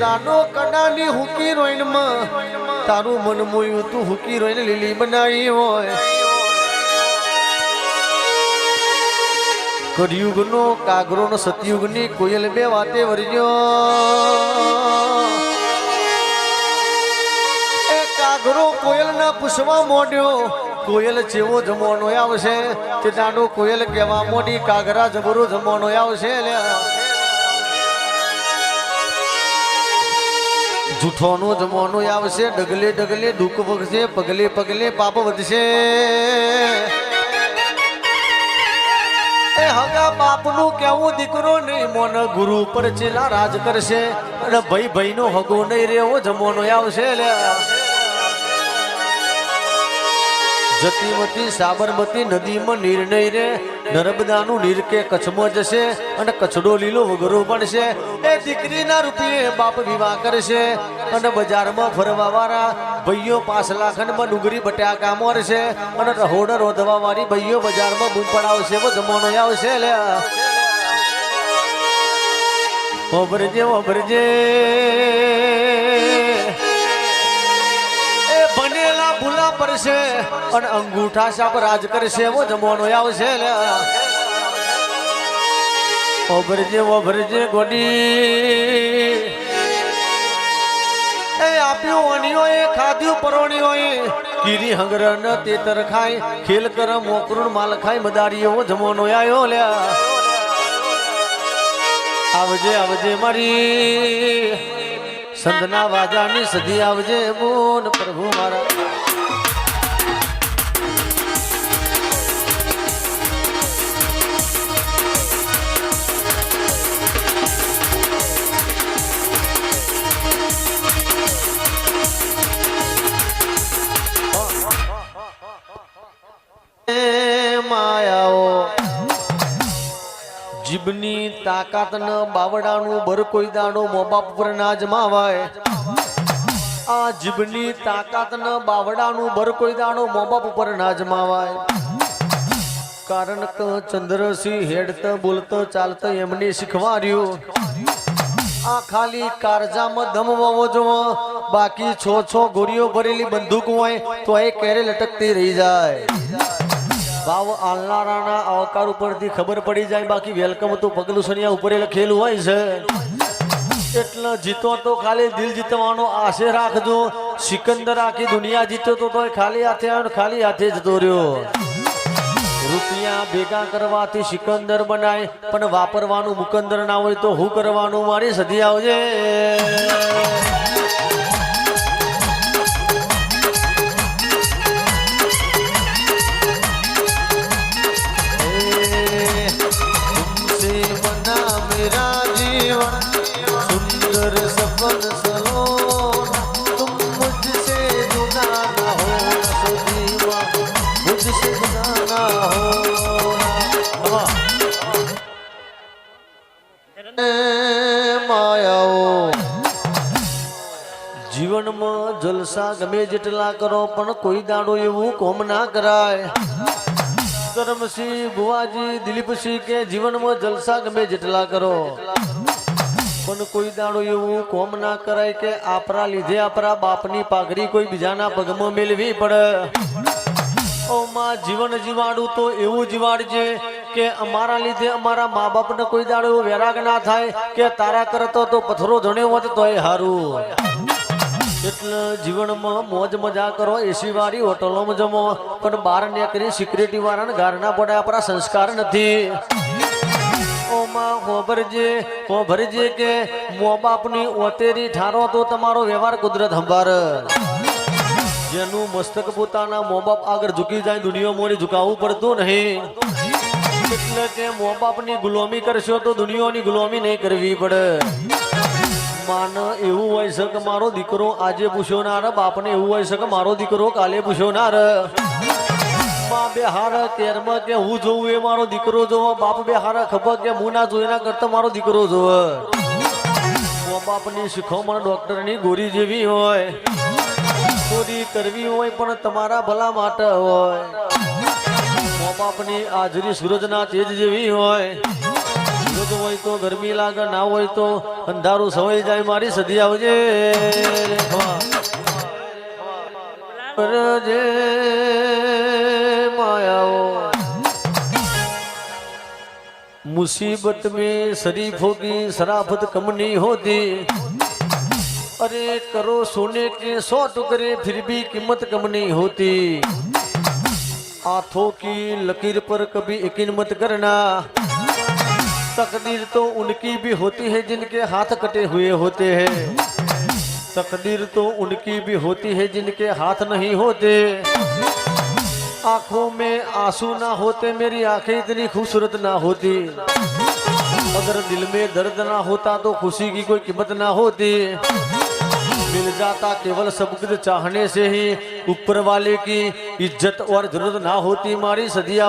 દાનો કડાની હુકી રોઈનમાં તારું મન મોયું તું હુકી રોઈને લીલી બનાવી હોય. કળિયુગનો કાગરો નો સતયુગની કોયલ બે વાતે વરજો એ કાગરો કોયલ ના પૂછવા મોડ્યો કોયલ જેવો જમવાનો આવશે. તે દાડો કોયલ કહેવા મોડી કાગરા જબરો જમવાનો આવશે લ્યા. જૂઠોનો જમવાનું આવશે. ડગલે ડગલે દુઃખ વગશે, પગલે પગલે પાપ વધશે. એ હગા બાપનું કેવું દીકરો નહીં, મોન ગુરુ પર ચેલા રાજ કરશે. અને ભાઈ ભાઈનો હગો નહીં રેવો જમવાનો આવશે લ્યા. જતીમતી સાબરમતી નદીમાં નિર્ણય રે. નર્મદાનું નીર કે કચ્છમાં જશે અને કચડો લીલો વગરો પડશે એ દીકરીના રૂપિયે બાપ વિવાહ કરશે અને બજારમાં ફરવા વાળા ભાઈઓ પાંચ લાખનમાં ડુંગળી બટાકા મોરશે અને રહોડ રોધવા વાળી ભાઈઓ બજારમાં બૂમ પડાવશે જમાનો આવશે લે. ઓભરજે ઓભરજે અને અંગૂઠા સાપ રાજ કરશે એવો જમવાનો આવશે ઓભરજે ઓભરજે, ગોડી. એ આપ્યું અનિયો એ ખાધ્યું પરોણિયો એ કીરી હંગર ન તેતર ખાય ખેલ કર મોકરું માલ ખાય મદારીઓ, જમવાનો આયો લ્યા આવજે આવજે મારી. સંતના વાજાની સદી આવજે બોન પ્રભુ મારા. જીભની તાકાત ન બાવડાનું બર કોઈ દાડો મોબાપ પર ના જમાવાય આ જીભની તાકાત ન બાવડાનું બર કોઈ દાડો મોબાપ ઉપર ના જમાવાય કારણ કે ચંદ્રસિંહ હેડત બોલત ચાલત એમને શીખવાડ્યું આ ખાલી કારજામાં દમ વાવો જોવો. બાકી છો છો ગોળીઓ ભરેલી બંદૂક હોય તો એ કેરે લટકતી રહી જાય. ભાવ આલનારાના આવકાર ઉપરથી ખબર પડી જાય બાકી વેલકમ તો પગલું સનિયા ઉપર લખેલું હોય છે. એટલે જીતો તો ખાલી દિલ જીતવાનો આશે રાખજો. સિકંદર આખી દુનિયા જીતો તો તોય ખાલી હાથે આવ્યો ખાલી હાથે જતો રહ્યો રૂપિયા ભેગા કરવાથી સિકંદર બનાય, પણ વાપરવાનું મુકંદર ના હોય તો હું કરવાનું? મારી સધી આવજે. सुंदर सपन सलोना तुम मुझसे जुदा ना हो सदीवा मुझसे जुदा ना हो માયાઓ જીવનમાં જલસા ગમે જેટલા કરો પણ કોઈ દાડો એવું કોમ ના કરાય ધરમસિંહ ભુવાજી દિલીપસિંહ કે જીવનમાં જલસા ગમે જેટલા કરો પણ કોઈ દાડો એવું કોમ ના કરાય કે આપણા લીધે આપણા બાપની પાઘડી કોઈ બીજાના પગમાં મેળવી પડે. ઓ જીવન જીવાડું તો એવું જીવાડજે કે અમારા લીધે અમારા મા બાપને કોઈ દાડો એવો વેરાગ ના થાય કે તારા કરતો તો પથરો ધણ્યો હોત તોય હારું. એટલે જીવનમાં મોજ મજા કરો, એસી વાળી હોટલોમાં જમો. પણ બહાર નીકળી સિક્યુરિટી વાળાને ઘરના પડે, આપણા સંસ્કાર નથી. ઓમાં હોભરજે હોભરજે કે મો બાપની ઓતેરી ઠારો તો તમારો વ્યવહાર કુદરત સંભાર જેનું મસ્તક પોતાના મો બાપ આગળ ઝૂકી જાય, દુનિયા મોડી ઝુકાવવું પડતું નહીં. એટલે કે મો બાપની ગુલામી કરશો તો દુનિયાની ગુલામી નહીં કરવી પડે. માન એવું હોય છે કે મારો દીકરો આજે પૂછ્યો ના રે, બાપને એવું હોય છે કે મારો દીકરો કાલે પૂછ્યો ના રે. માં બે હાર તેરમાં કે હું જોઉં એ મારો દીકરો જોવો બાપ બે હાર ખબર કે હું ના કરતા મારો દીકરો જોવે બાપની શીખવણ ડોક્ટરની ગોરી જેવી હોય ચોરી કરવી હોય પણ તમારા ભલા માટે હોય બાપની હાજરી સૂરજના તેજ જેવી હોય હોય તો ગરમી લાગે ના હોય તો અંધારું સવાઈ જાય મારી સદી આવજે જે मुसीबत में शरीफों की शराफत कम नहीं होती। अरे करो सोने के सौ टुकड़े, फिर भी कीमत कम नहीं होती। हाथों की लकीर पर कभी यकीन मत करना। तकदीर तो उनकी भी होती है जिनके हाथ कटे हुए होते हैं। तकदीर तो उनकी भी होती है जिनके हाथ नहीं होते। आँखों में आँसू ना होते, मेरी आँखें इतनी खूबसूरत ना होती। अगर दिल में दर्द ना होता तो खुशी की कोई कीमत ना होती। मिल जाता केवल सब कुछ चाहने से ही, ऊपर वाले की इज़्ज़त और ज़रूरत ना होती, मारी सदिया